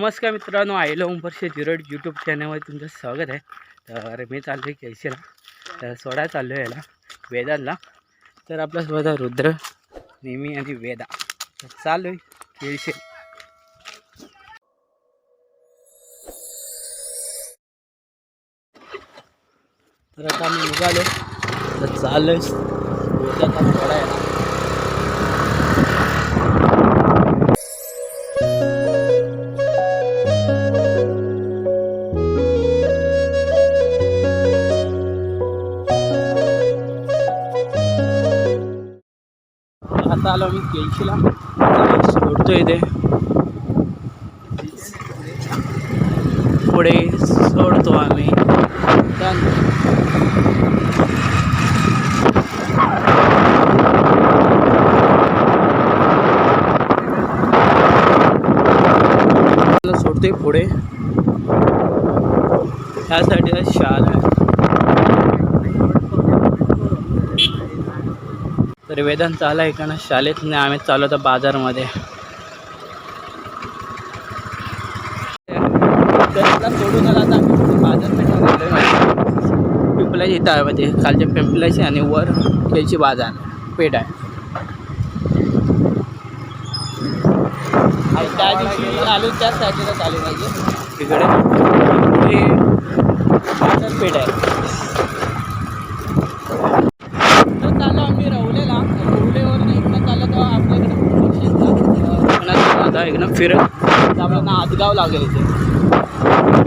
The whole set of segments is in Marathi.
नमस्कार मित्रांनो आयलो उंबरशे झिरोड यूट्यूब चॅनलवर तुमचं स्वागत आहे. तर मी चाललो आहे केळशीला तर सोडा चाललो आहे याला वेदांना तर आपला आहे रुद्र नेहमी आणि वेदा. तर चाललो आहे केळशे तर आता आम्ही निघालो तर चाललो आहे वेदाचा सोडा याला. आता आलो आम्ही केळशीला सोडतो इथे पुढे सोडतो आम्ही Done. मला सोडतोय पुढे ह्या साईडला शाल आहे तर वेदांत आला आहे का ना? शाळेत नाही आम्ही चालू होतो बाजारमध्ये. सोडून आला आता. बाजारपेठ पिंपलाची इथं आहे म्हणजे खालच्या पिंपलाची आणि वर त्याची बाजार. पेठ आहे आणि त्या दिवशी आलो त्या साईडला चालू पाहिजे. तिकडे. बाजारपेठ आहे तर चाललो आम्ही रवलेला रवलेवर इकडं चाललो तेव्हा आपल्याकडे कोकणात आता एकदम फिरत. तर आपल्याला आदगाव लागेल इथे.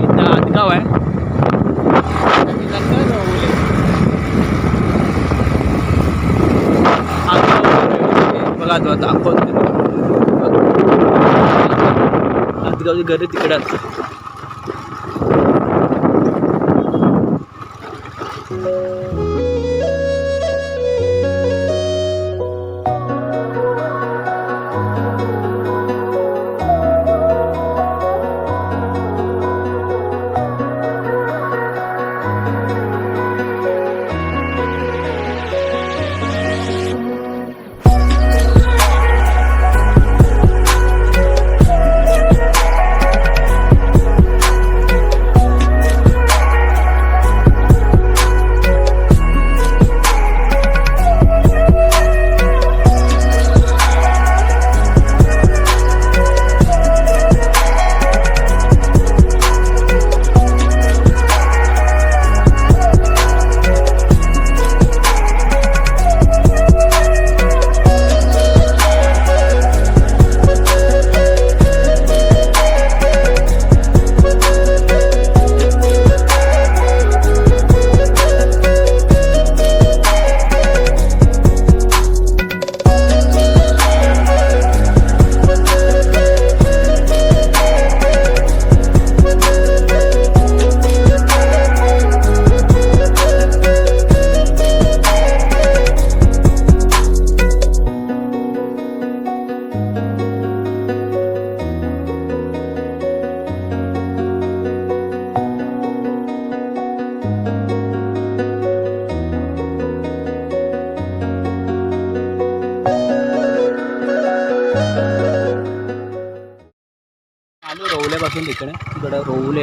इथं आदगाव आहे. त्याच्यानंतर बघा तो दाखवतो आदगावची घरं तिकडं तिकडं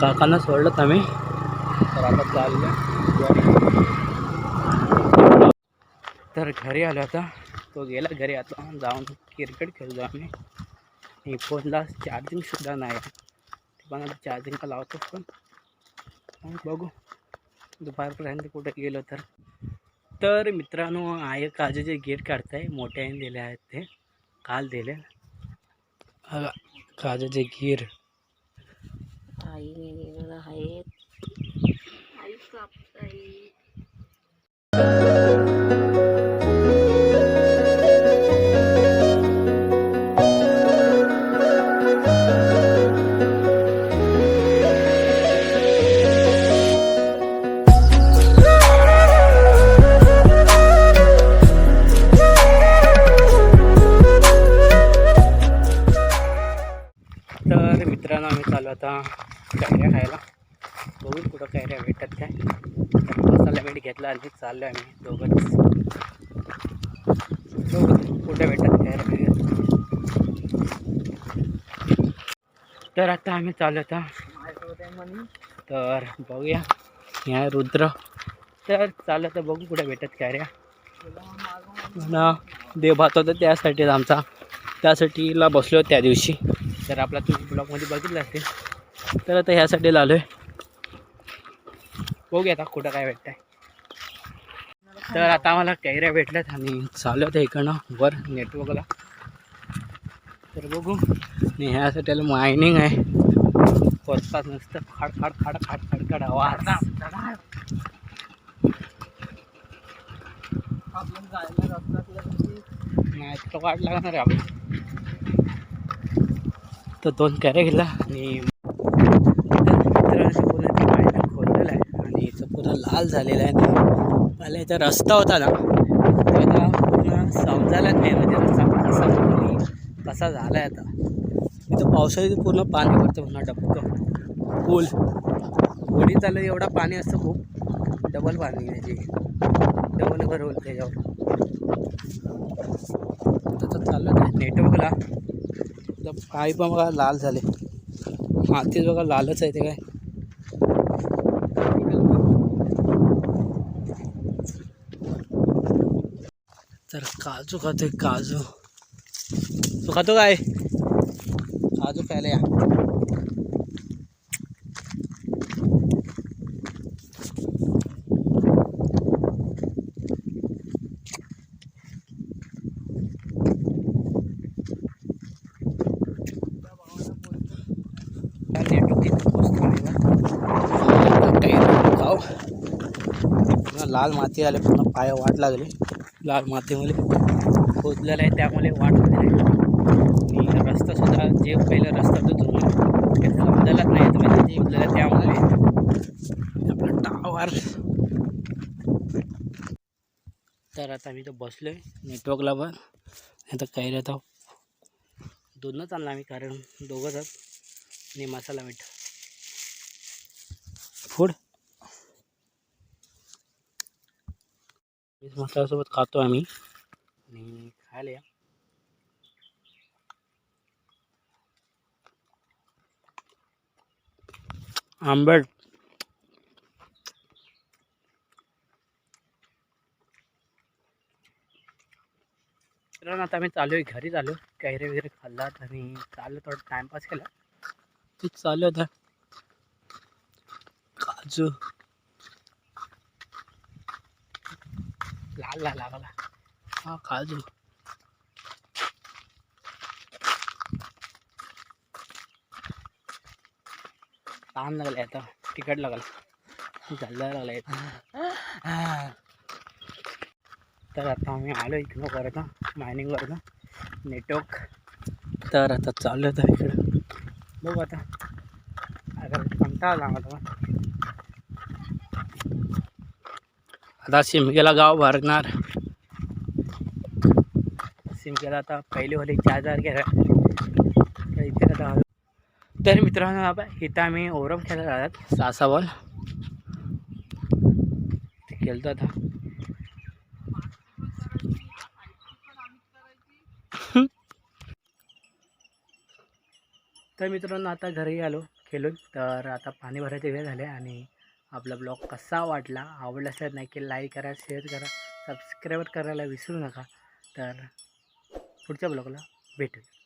काकांना सोडलं आम्ही तर आता चाललं. तर घरी आलो आता. तो गेला घरी आता. जाऊन क्रिकेट खेळलो आम्ही. आणि फोनला चार्जिंगसुद्धा नाही. पण आता चार्जिंगला लावतो पण. बघू. दुपारपर्यंत कुठे गेलो तर. तर मित्रांनो आहे काजूचे गेट काढताय मोठ्याने दिले आहेत ते. काल दिले. काजाचे काजूचे Gir saing ini lah haid Terima kasih telah कैऱ्या खायला बघू कुठं कैऱ्या भेटतात काय. मसाला मीठ घेतला आणि चाललो आहे आम्ही दोघंच. बघू कुठे भेटतात कैऱ्या तर आता आम्ही चालू आता. तर बघूया. ह्या रुद्र. तर चाललं तर बघू कुठे भेटत कैऱ्या ना देव भात होता त्यासाठीच आमचा. त्यासाठीला बसलो त्या दिवशी. तर आपला तुम्ही ब्लॉगमध्ये बघितलं असेल. तर आता ह्यासाठी आलो आहे बघूया आता कुठं काय भेटतंय. तर आता आम्हाला कैऱ्या भेटल्यात आणि चालू होतं इकडनं वर नेटवर्कला तर बघू. आणि ह्यासाठी मायनिंग आहे. वरतात नुसतं खाड खाड खाड खाड खाड खाड आवाज. नाही तर वाट लागणार आहे तर दोन कॅरे गेला आणि मित्रांचं पूर्ण ते पायला खोललेलं आहे आणि इथं झालेला लाल आहे. पहिला इथं रस्ता होता ना आता पूर्ण समजायलाच नाही म्हणजे रस्ता कसा कसा झाला आहे आता. इथं पावसाळ्यात पूर्ण पाणी पडतं पुन्हा डबकं. पूल. होडी चाललं एवढा पाणी असतं खूप. डबल पाणी म्हणजे डबल भर होईल त्याच्यावर. तसं चाललं आहे नेटवर्कला तर बघा लाल झाले. मातीच बघा लालच आहे ते काय. तर काजू खातोय काजू. तू खातो काय? काजू खायला या नेटवर्क तिथं पोचतो काही गाव पूर्ण लाल माती आले पूर्ण पाय वाट लागले. लाल मातीमध्ये खोदलेलं आहे त्यामुळे वाट लागली आणि रस्ता सुद्धा जे पहिलं रस्ता तो जुना ते नाही येत म्हणजे जे त्यामुळे आपलं टावर तर आता मी तर बसलो आहे नेटवर्कला पण. तर काही राहतो दोनच आणला आम्ही कारण दोघंच आणि मसाला मीठ. फूड मसाल्यासोबत खातो आम्ही. आणि खायला या. आंबट. मित्रांनो आता आम्ही चालू आहे घरी चालू कैरे वगैरे खाल्लात आणि चालू थोडं टाइमपास केला. चालू होता काजू. लागला लागला हा काजू. ताण लागलाय आता. तिकट लागला. झाला लागलाय तर आता आम्ही आलो इकडं परत करतो नेटवर्क तर आता चालू होतं इकडं. बघू आता. अगर कंटाळा आला मला. आता सिमगेला गाव भरणार शिमकेला आता पहिले होले चार हजार घ्या इथे आता तर मित्रांनो आपण इथं आम्ही ओरम खेळत राहतात सासा बॉल ते खेळतो आता. तर मित्रांनो आता घरी आलो खेळून. तर आता पाणी भरायचे वेळ झाले आणि आपला ब्लॉग कसा वाटला आवडला असेल नाही की लाईक करा शेअर करा सबस्क्राईब करायला विसरू नका. तर पुढच्या ब्लॉगला भेटूया.